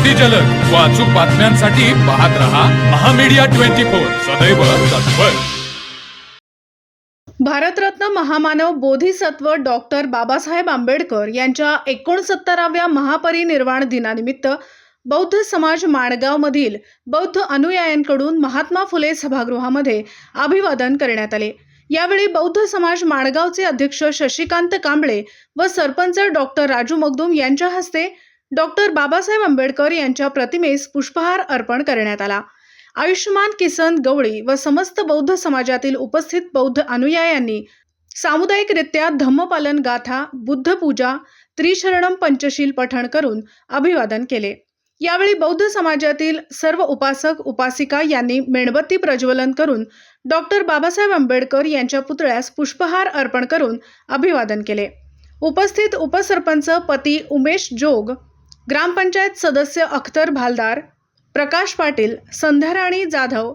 अगदी जलद. व अचूक बातम्यांसाठी पाहत रहा महामीडिया ट्वेंटी फोर. सदैव तत्पर. भारतरत्न महामानव बोधिसत्व डॉक्टर बाबासाहेब आंबेडकर यांच्या एकोणसत्तराव्या महापरिनिर्वाण दिनानिमित्त बौद्ध समाज माणगावमधील बौद्ध अनुयायांकडून महात्मा फुले सभागृहामध्ये अभिवादन करण्यात आले. यावेळी बौद्ध समाज माणगावचे अध्यक्ष शशिकांत कांबळे व सरपंच डॉक्टर राजू मगदूम यांच्या हस्ते डॉक्टर बाबासाहेब आंबेडकर यांच्या प्रतिमेस पुष्पहार अर्पण करण्यात आला. आयुष्यमान किसन गवळी व समस्त बौद्ध समाजातील उपस्थित बौद्ध अनुयायांनी सामुदायिकरित्या धम्मपालन गाथा बुद्ध पूजा त्रिशरणम पंचशील पठण करून अभिवादन केले. यावेळी बौद्ध समाजातील सर्व उपासक उपासिका यांनी मेणबत्ती प्रज्वलन करून डॉक्टर बाबासाहेब आंबेडकर यांच्या पुतळ्यास पुष्पहार अर्पण करून अभिवादन केले. उपस्थित उपसरपंच पती उमेश जोग ग्रामपंचायत सदस्य अख्तर भालदार प्रकाश पाटील संध्याराणी जाधव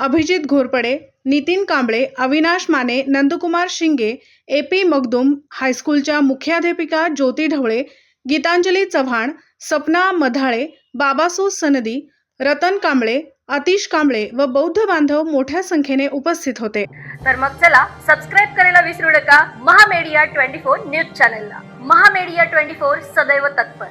अभिजित घोरपडे नितीन कांबळे अविनाश माने नंदकुमार शिंगे ए पी मगदुम हायस्कूलच्या मुख्याध्यापिका ज्योती ढवळे गीतांजली चव्हाण सपना मधाळे बाबासू सनदी रतन कांबळे अतिश कांबळे व बौद्ध बांधव मोठ्या संख्येने उपस्थित होते. तर मग चला सबस्क्राईब करायला विसरू नका. महामेडिया ट्वेंटी फोर न्यूज चॅनलला. महामेडिया ट्वेंटी फोर सदैव तत्पर.